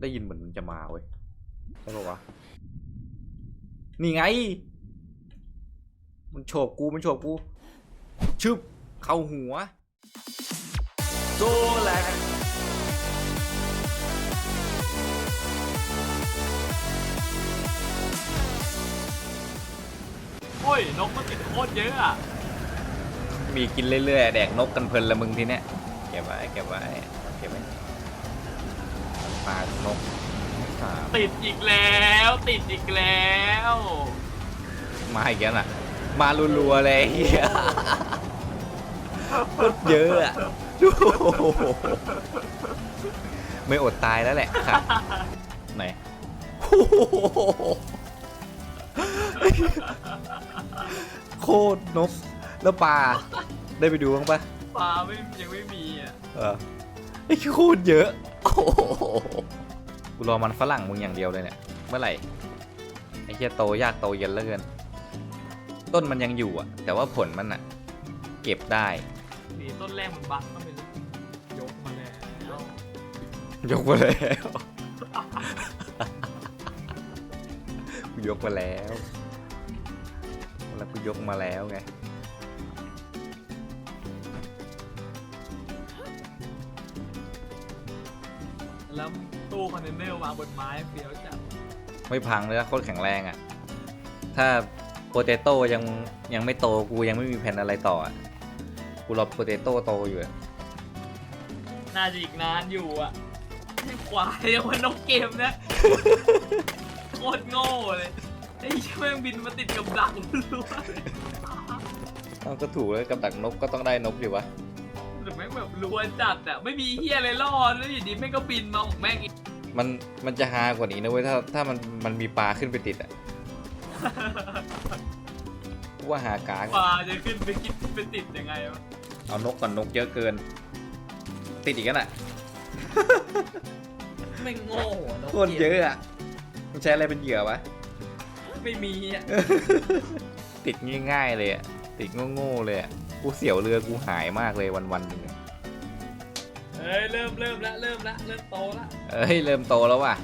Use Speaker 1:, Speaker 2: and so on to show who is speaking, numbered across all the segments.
Speaker 1: ได้ยินเหมือนมันจะมาเว้ยใช่ปะวะ นี่ไง มันโฉบกู มันโฉบกู ชึบ เข้าหัวโซแลก
Speaker 2: โอ้ยนกมันติดโคตรเยอะอะ
Speaker 1: มีกินเรื่อยๆ แดกนกกันเพลินละมึงทีเนี้ยเก็บไว้เก็บไว้เก็บไว้ ปลานกสาม
Speaker 2: ติดอีกแล้ว ติดอีกแล้ว
Speaker 1: มาอีกแล้วน่ะ มารัวๆเลยไอ้เฮียโคตรเยอะอะดูไม่อดตายแล้วแหละค่ะไหนโอ้โหโคตรนกแล้วปลาได้ไปดูบ้างปะ
Speaker 2: ปลาไม่ยังไม่มีอะ
Speaker 1: เออไอ้โคตรเยอะโอ้โหกูรอมันฝรั่งมึงอย่างเดียวเลยเนี่ย เมื่อไหร่ ไอ้เหี้ยโตยากโตเย็นเหลือเกิน ต้นมันยังอยู่อะ แต่ว่าผลมันอะ เก็บได้
Speaker 2: สีต้นแรกมันบักก็ไม่รู้ยกมาแล้ว
Speaker 1: ยกมาแล้ว กูยกมาแล้ว แล้วกูยกมาแล้วไง
Speaker 2: แล้วตู้คอนเทนเนอร์วางบนไม้เฟี้ยวจัด
Speaker 1: ไม่พังเลยนะโคตรแข็งแรงอะ ถ้าโปเตโต้ยังยังไม่โตกูยังไม่มีแผนอะไรต่ออะ กูรอโปเตโต้โตอยู่อะ
Speaker 2: น่าจะอีกนานอยู่อะควายยังว่านกเกมนะโคตรโง่เลยไอ้เหี้ยแม่งบินมาติดกับดักล้วน
Speaker 1: เอาก็ถูกแล้วกับดักนกก็ต้องได้นกดิวะ
Speaker 2: หรือแม่งแบบล้วนจัดอะไม่มีเฮียอะไรรอดแล้วอยู่ดีแม่งก็บินมาของแม่งอีก
Speaker 1: มันมันจะฮากว่านี้นะเว้ยถ้าถ้ามันมันมีปลาขึ้นไปติดอะกูว่าหากาก
Speaker 2: ปลาจะขึ้นไปคิดไปติดยังไงวะ
Speaker 1: เอานกก่อนนกเยอะเกิน ติดอีกแล้วน่ะ
Speaker 2: ไม่โง่อะนก
Speaker 1: โคตรเยอะอะมันใช้อะไรเป็นเหยื่อวะ
Speaker 2: ไม่มีอะ
Speaker 1: ติดง่ายๆเลยอะติดโง่ๆเลยอะกูเสียวเรือกูหายมากเลยวันๆหนึงอะ
Speaker 2: เอ้ยเริ่มเริ่มละเริ่มละเริ่มโตละ
Speaker 1: เอ้ยเริ่มโตแล้วว่ะ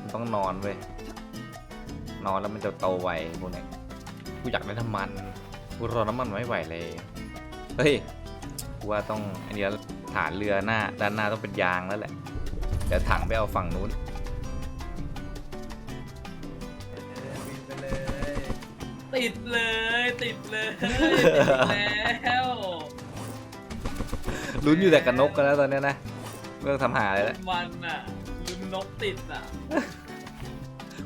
Speaker 1: มันต้องนอนเว้ยนอนแล้วมันจะโตไวพวกเนี้ยกูอยากได้น้ำมันกูรอน้ำมันไม่ไหวเลยเฮ้ยกูว่าต้องอันนี้แล้วฐานเรือหน้าด้านหน้าต้องเป็นยางแล้วแหละเดี๋ยวถังไปเอาฝั่งนู้น
Speaker 2: บินไปเลย ติดเลยติดเลยติดแล้ว
Speaker 1: ลุ้นอยู่แต่กับนกกันแล้วตอนเนี้ยนะไม่ต้องทำหาเลยละ
Speaker 2: มันอะลืมนกติดอะ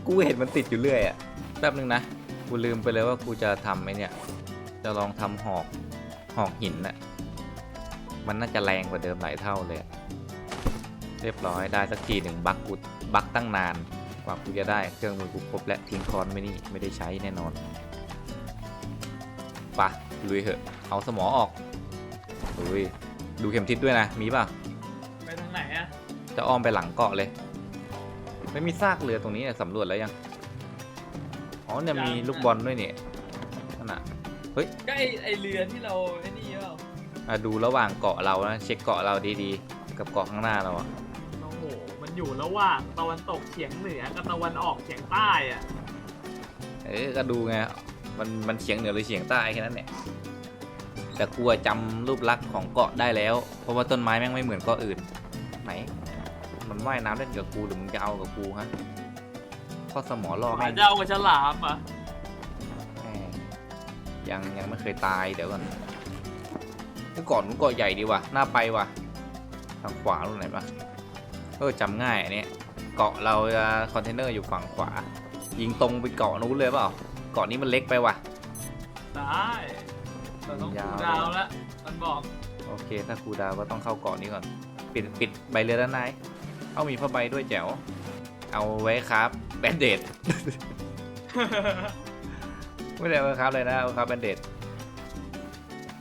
Speaker 1: กูเห็นมันติดอยู่เรื่อยอะแป๊บนึงนะกูลืมไปเลยว่ากูจะทำไอ้เนี่ย จะลองทำหอกหอกหินน่ะมันน่าจะแรงกว่าเดิมหลายเท่าเลยอะเรียบร้อยได้สักทีหนึ่งบักกูบักตั้งนานกว่ากูจะได้เครื่องมือกูครบและทิ้งคอนไม่นี่ไม่ได้ใช้แน่นอนปะลุยเหอะ เอาสมอออกลุย ดูเข็มทิศด้วยนะ มีป่ะ
Speaker 2: ไปทางไหนอะ
Speaker 1: จะอ้อมไปหลังเกาะเลย ไม่มีซากเรือตรงนี้เนี่ยสำรวจแล้วยัง อ๋อเนี่ยมีลูกบอลด้วยเนี่ยนั่นน่ะ
Speaker 2: ก็ไอไอเรือที่เราไอ้นี่เปล่า
Speaker 1: อะดูระหว่างเกาะเรานะ เช็คเกาะเราดีๆ กับเกาะข้างหน้าเราอะ
Speaker 2: โอ้โห มันอยู่ระหว่างตะวันตกเฉียงเหนือกับตะวันออกเฉียงใต้อะ
Speaker 1: เออก็ดูไง มันมันเฉียงเหนือหรือเฉียงใต้แค่นั้นแหละ แต่กูอะจำรูปลักษณ์ของเกาะได้แล้ว เพราะว่าต้นไม้แม่งไม่เหมือนเกาะอื่น ไหน มันว่ายน้ำเล่นกับกูหรือมึงจะเอากับกูฮะข้อสมอล่อ
Speaker 2: ห
Speaker 1: แม่
Speaker 2: มางเจ้ากับฉลามอะ
Speaker 1: แหมยังยังไม่เคยตายเดี๋ยวก่อนเมื่อก่อนนู้นเกาะใหญ่ดีว่ะน่าไปว่ะทางขวาตรงไหนปะเออจำง่ายอันเนี้ยเกาะเราจะคอนเทนเนอร์อยู่ฝั่งขวา ยิงตรงไปเกาะนู้นเลยเปล่าเกาะนี้มันเล็กไปว่ะ
Speaker 2: ได้ เราต้อง
Speaker 1: ยา
Speaker 2: ดู
Speaker 1: ว
Speaker 2: ดาวแล้วมันบอก
Speaker 1: โอเค ถ้าครูดาวก็ต้องเข้าเกาะนี้ก่อน ปิดปิดใบเรือด้านในเอามีผ้าใบด้วยแจ๋ว เอาไว้ครับแบนเดด ไม่ได้เอาไว้ครับเลยนะเอาครับแบนเดด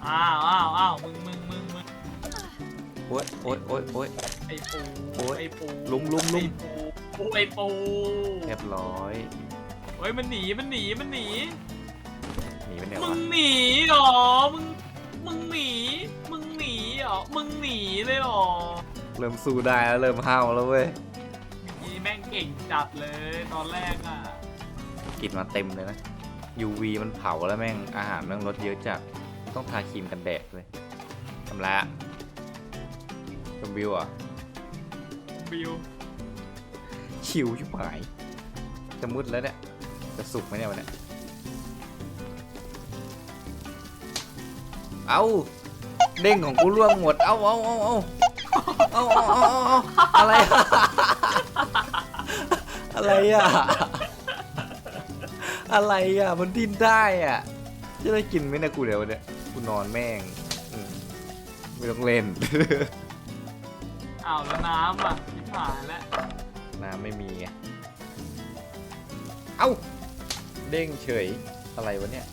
Speaker 2: อ้าวอ้าวอ้าวมึงมึงมึงมึง
Speaker 1: โอ๊ยโอ๊ยโอ๊ยโอ๊ย
Speaker 2: ไอปู
Speaker 1: โอ๊ย
Speaker 2: ไอปู
Speaker 1: ลุมลุมลุม
Speaker 2: ไอปูปูไอปู
Speaker 1: เรียบร้อย
Speaker 2: เฮ้ยมันหนีมันหนีมันหนี
Speaker 1: หนี ไปไหน
Speaker 2: มึ
Speaker 1: วะ
Speaker 2: งหนีเหรอ มึง มึงหนี มึงหนีเหรอ มึงหนีเลยเหรอ
Speaker 1: เริ่มสู้ได้แล้วเริ่มห้าวแล้วเว้ย
Speaker 2: เมื่อกี้แม่งเก่งจัดเลยตอนแรกอะ
Speaker 1: กินมาเต็มเลยนะ UV มันเผาแล้วแม่งอาหารแม่งลดเยอะจัดต้องทาครีมกันแดดเลยทำไรอะชมวิวเหรอะ
Speaker 2: บิว
Speaker 1: ชิวชิบหาย จะมืดแล้วเนี่ยจะสุกไหมเนี่ยวันเนี้ย เอาเด้งของกูร่วงหมดเอาเอาเอาเอาเอาเอาเอาเอาเอาอะไรอะอะไรอะอะไรอะมันดิ้นได้อะจะได้กินไหมเนะกูเดี๋ยววันเนี้ยกูนอนแม่งอืมไม่ต้องเล่น
Speaker 2: อ้าวแล้วน้ำอะชิบหายแล้ว
Speaker 1: น้ำไม่มีไง เอ้า เด้งเฉย อะไรวะเนี่ย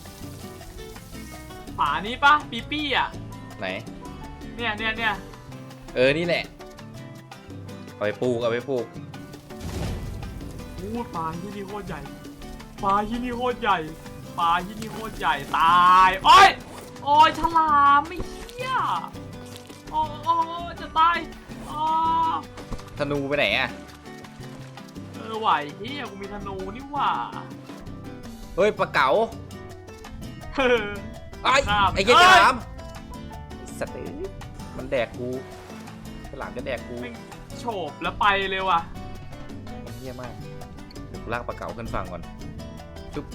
Speaker 2: ฝานี้ปะปีปี้อะ
Speaker 1: ไหน
Speaker 2: เนี่ยเนี่ยเนี่ย
Speaker 1: เออ นี่แหละ เอาไปปลูก เอาไปปลูก
Speaker 2: อู้ปลาที่นี่โคตรใหญ่ปลาที่นี่โคตรใหญ่ปลาที่นี่โคตรใหญ่ตายโอ้ยโอ้ยฉลามไม่เชี่ยโอ้โอ้จะตายอ๋อ
Speaker 1: ธนูไปไหนอะ
Speaker 2: เออไหวเฮียกูมีธนูนี่หว่า
Speaker 1: เฮ้ยปลาเก๋า
Speaker 2: เออ
Speaker 1: ไอ้ย
Speaker 2: ครับ
Speaker 1: ไอ้เหี้ย
Speaker 2: เอ้
Speaker 1: ฉ
Speaker 2: ย
Speaker 1: ลามไอ้สัตว์เอ้ยมันแดกกูฉลามจะแดกกู
Speaker 2: แม่งโฉบแล้วไปเลยว่ะ
Speaker 1: มันเหี้ยมากเดี๋ยวกูลากปลาเก๋าขึ้นฝั่งก่อนจุ๊บ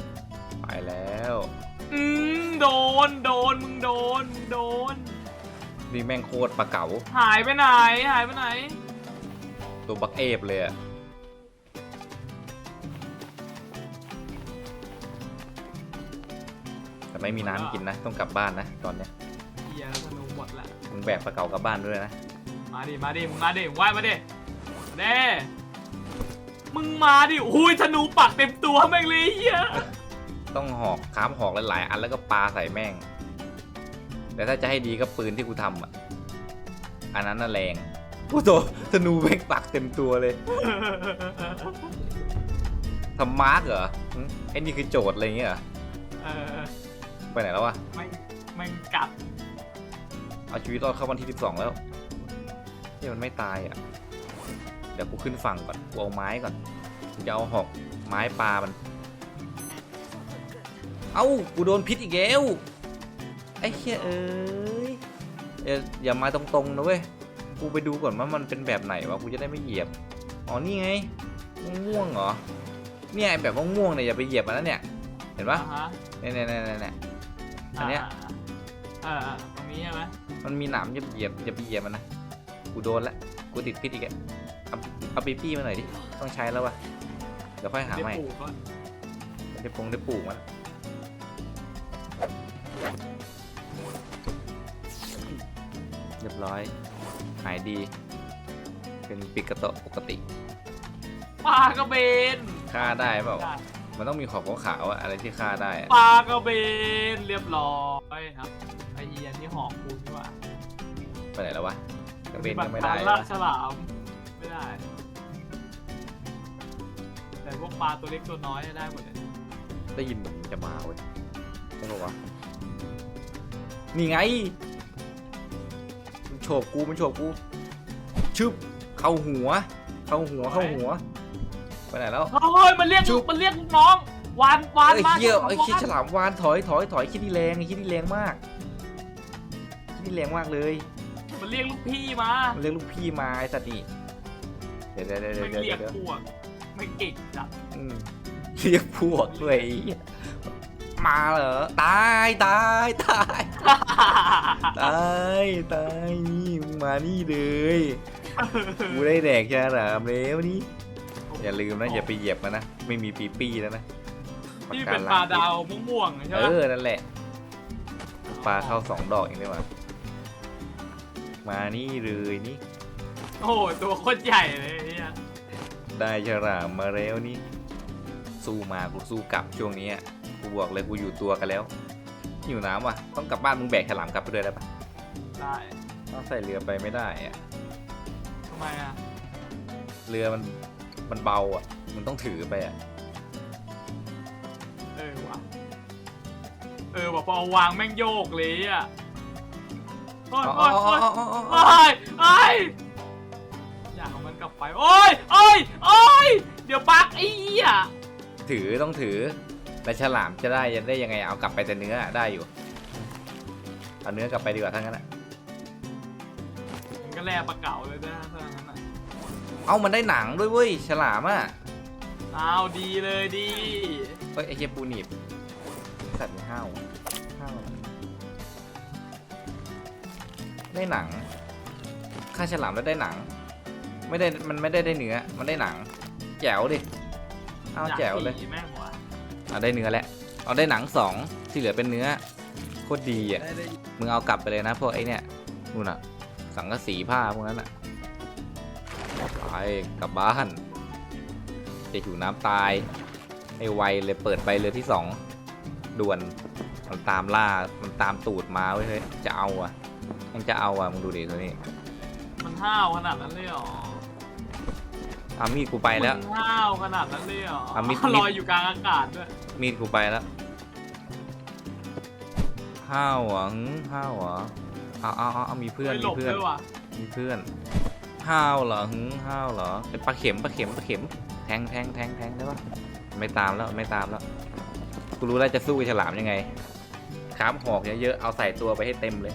Speaker 1: ไปแล้ว
Speaker 2: อืมโดน โดน มึงโดน มึงโดน
Speaker 1: นี่แม่งโคตรปลาเก๋า
Speaker 2: หายไปไหน หายไปไหน
Speaker 1: ตัวบักเอฟเลยอะ ไม่มีน้ำกินนะ ต้องกลับบ้านนะตอนเนี้ย
Speaker 2: เฮียแล้วธนูหมดละ
Speaker 1: มึงแบกปลาเก๋ากลับบ้านด้วยนะ
Speaker 2: มาดิ มาดิ มึงมาดิมึงว่ายมาดิเน่มึงมาดิอุ้ยธนูปักเต็มตัวแม่งเลยเฮีย
Speaker 1: ต้องหอกขามหอกหลายๆอันแล้วก็ปาใส่แม่ง แต่ถ้าจะให้ดีก็ปืนที่กูทำอะ อันนั้นน่ะแรงโอ้โหธนูแม่งปักเต็มตัวเลยทำมาร์กเหรอหึไอ้นี่คือโจทย์อะไรอย่างเงี้ยเหรอ
Speaker 2: เออ
Speaker 1: ไปไหนแล้ววะ
Speaker 2: แม่งแม่งกัด
Speaker 1: เอาชีวิตรอดเข้าวันที่ 12 แล้วเนี่ยมันไม่ตายอะ เดี๋ยวกูขึ้นฝั่งก่อน กูเอาไม้ก่อน กูจะเอาหอกไม้ปลามัน เอ้า กูโดนพิษอีกแล้ว ไอ้เหี้ยเอ้ยอย่าอย่ามาตรงๆนะเว้ย กูไปดูก่อนว่ามันเป็นแบบไหนวะ กูจะได้ไม่เหยียบ อ๋อ นี่ไง ม่วงๆเหรอ เนี่ยไอ้แบบม่วงๆเนี่ยอย่าไปเหยียบมันนะเนี่ย เห็นปะ
Speaker 2: อ่าฮะ
Speaker 1: เนี่ยเนี่ยเนี่ยเนี่ย อันเนี้ย
Speaker 2: เออตรงนี้ใช่ไหม
Speaker 1: มันมีหนามย่าเหยียบอย่าไปเหยียบมันนะกูโดนละกูติดพิษอีกอะเอาเอาปีปี้มาหน่อยดิต้องใช้แล้ววะเดี๋ยวค่อยหา
Speaker 2: ได้
Speaker 1: ใหม่
Speaker 2: ปลูกก่อน
Speaker 1: ได้ปงได้ปลูกมันเรียบร้อย หายดี เป็นปิกกระโตะปกติ
Speaker 2: ปลากระเบน
Speaker 1: ฆ่าได้เปล่า
Speaker 2: ได้
Speaker 1: มันต้องมีขอบขาวๆอะอะไรที่ฆ่าได้อะ
Speaker 2: ปลากระเบนเรียบร้อยครับไอเอียนนี่หอกคุณนี่หว่า
Speaker 1: ไปไหนแล้ววะกระเบนก็ไม่
Speaker 2: ปฏิ
Speaker 1: ได้
Speaker 2: บัติการ
Speaker 1: แล้
Speaker 2: ล่าวฉลามไม่ได้ แต่พวกปลาตัวเล็กตัวน้อยได้หมดเลย
Speaker 1: ได้ยินเหมือนจะมาเว้ยใช่ปะวะนี่ไงมันโฉบกูมันโฉบกูชึบเข้าหัว เข้าหัวเข้าหัว ไปไหนแล้ว
Speaker 2: เฮ้ยมันเรียก
Speaker 1: จุ๊บ
Speaker 2: มันเรียกลูกน้องวานวาน
Speaker 1: ไอ้
Speaker 2: มา
Speaker 1: เหี้ย
Speaker 2: ฉลาม
Speaker 1: ไอ้เหี้ยวา
Speaker 2: น
Speaker 1: ฉลามวานถอยถอยถอยคิดนี่แรงไอ้คิดนี่แรงมากคิดนี่แรงมากเลย
Speaker 2: มันเรียกลูกพี่มา
Speaker 1: มันเรียกลูกพี่มาไอ้สัตว์นี่เดี๋ยวเดี๋ยวเดี๋ยว
Speaker 2: ไม่
Speaker 1: เดี๋ยว
Speaker 2: เรียก
Speaker 1: เดี๋ยว
Speaker 2: พวกไม่เก่งจัด
Speaker 1: อืมเรียกพวกด้วยไอ้เหี้ยมาเหรอตายตายตายตายตายนี่มึงมานี่เลยกูได้แดกชาลามแล้วนี่ อย่าลืมนะ อย่าไปเหยียบมันนะ ไม่มีปีปี้แล้วนะ
Speaker 2: ที่เป็นปลาดาวม่วงๆใช่
Speaker 1: เอ
Speaker 2: ไหม
Speaker 1: อนั่นแหละ ปลาเข้าสองดอกเองได้มามานี่เลยนี่
Speaker 2: โอ้โหตัวโคตรใหญ่เลยไอ้เนี่ย
Speaker 1: ได้ฉลามมาแล้วนี่ สู้มากูสู้กลับช่วงนี้อะกูบอกเลยกูอยู่ตัวกันแล้วหิวน้ำว่ะ ต้องกลับบ้านมึงแบกฉลามกลับไปด้วยได้ปะ
Speaker 2: ได้
Speaker 1: ต้องใส่เรือไปไม่ได้อะ
Speaker 2: ทำไมอะ
Speaker 1: เรือมัน มันเบาอะมึงต้องถือไปอะ
Speaker 2: เออว่ะเออว่ะพอเอาวางแม่งโยกเลยอะโอ้ย
Speaker 1: อ๋อ
Speaker 2: โอ้ย
Speaker 1: อ๋อ
Speaker 2: โอ้ย
Speaker 1: อ๋ออ๋ออ๋อ
Speaker 2: โอ้ยโอ้ยมันกลับไปโอ้ยโอ้ยโอ้ยเดี๋ยวบักไอ้เหี้ย
Speaker 1: ถือต้องถือแต่ฉลามจะได้จะได้ยังไงเอากลับไปแต่เนื้อได้อยู่เอาเนื้อกลับไปดีกว่าทั้งนั้นอะ
Speaker 2: มันก็แลปลาเก๋าเลยนะถ้างั้นอะ
Speaker 1: เอามันได้หนังด้วยเว้ยฉลามอะ
Speaker 2: อ้าวดีเลยดี
Speaker 1: เฮ้ยไอเชียปูหนีบสัตว์มีห้าวห้าวได้หนังฆ่าฉลามแล้วได้หนัง ไม่ได้มันไม่ได้ได้เนื้อมันได้หนัง แจ๋วดิเอา
Speaker 2: อยาก
Speaker 1: แจ๋วเลย
Speaker 2: ขี่แม่งว่ะ
Speaker 1: เอาได้เนื้อแล้วเอาได้หนังสองที่เหลือเป็นเนื้อโคตรดีอะ
Speaker 2: ได้ได้
Speaker 1: มึงเอากลับไปเลยนะพวกไอ้เนี่ยนู่นอะสังกะสีผ้าพวกนั้นอะไป กลับบ้าน จะหิวน้ำตายให้ไวเลยเปิดใบเรือที่สองด่วนมันตามล่ามันตามตูดมาเว้ยเฮ้ยจะเอาอะยังจะเอาอะมึงดูดิตัวนี้
Speaker 2: มันห้าวขนาดนั้นเลยเหรอ
Speaker 1: เอามีดกูไปแล้ว
Speaker 2: มันห้าวขนาดนั้นเลยเหรอ
Speaker 1: อะมิด
Speaker 2: ลอยอยู่กลางอากาศด้วย
Speaker 1: มีดกูไปแล้วห้าวเหรอหึห้าวเหรอเอาเอาเอาเอามีเพื่อน
Speaker 2: ไม่ห
Speaker 1: มี
Speaker 2: ลบ
Speaker 1: เพื่อน
Speaker 2: ด้วยว่ะ
Speaker 1: มีเพื่อน ห้าวเหรอหึห้าวเหรอเป็นปลาเข็มปลาเข็มปลาเข็มแทงแทงแทงแทงได้ปะไม่ตามแล้วไม่ตามแล้วกูรู้แล้วจะสู้กับฉลามยังไงขามหอกเยอะๆเอาใส่ตัวไปให้เต็มเลย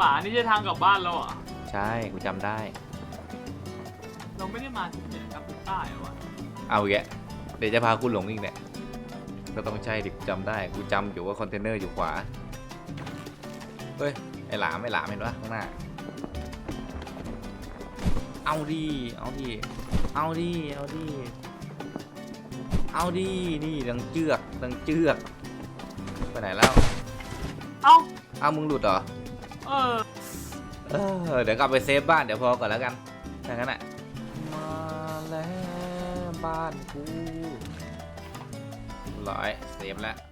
Speaker 2: ป่านี่จะทางกลับบ้านแล้วเหรอะ
Speaker 1: ใช่กูจำได้
Speaker 2: เราไม่ได้มาที่เนี่ยกับใต้เหรอวะ
Speaker 1: เอาอีกแกเดี๋ยวจะพากูหลงอีกเนี่ยก็ต้องใช่ดิกูจำได้กูจำอยู่ว่าคอนเทนเนอร์อยู่ขวาเฮ้ยไอหลามไอหลามเห็นปะข้างหน้า เอาดี เอาดี เอาดี เอาดี เอาดี นี่ดังเจือกดังเจือก ไปไหนแล้ว
Speaker 2: เอ้า
Speaker 1: เอามึงหลุดเหรอ
Speaker 2: เออ
Speaker 1: เออ เดี๋ยวกลับไปเซฟบ้านเดี๋ยวพอก่อนแล้วกันถ้างั้นอะ มาแล้วบ้านกูร้อยเซฟแล้วออก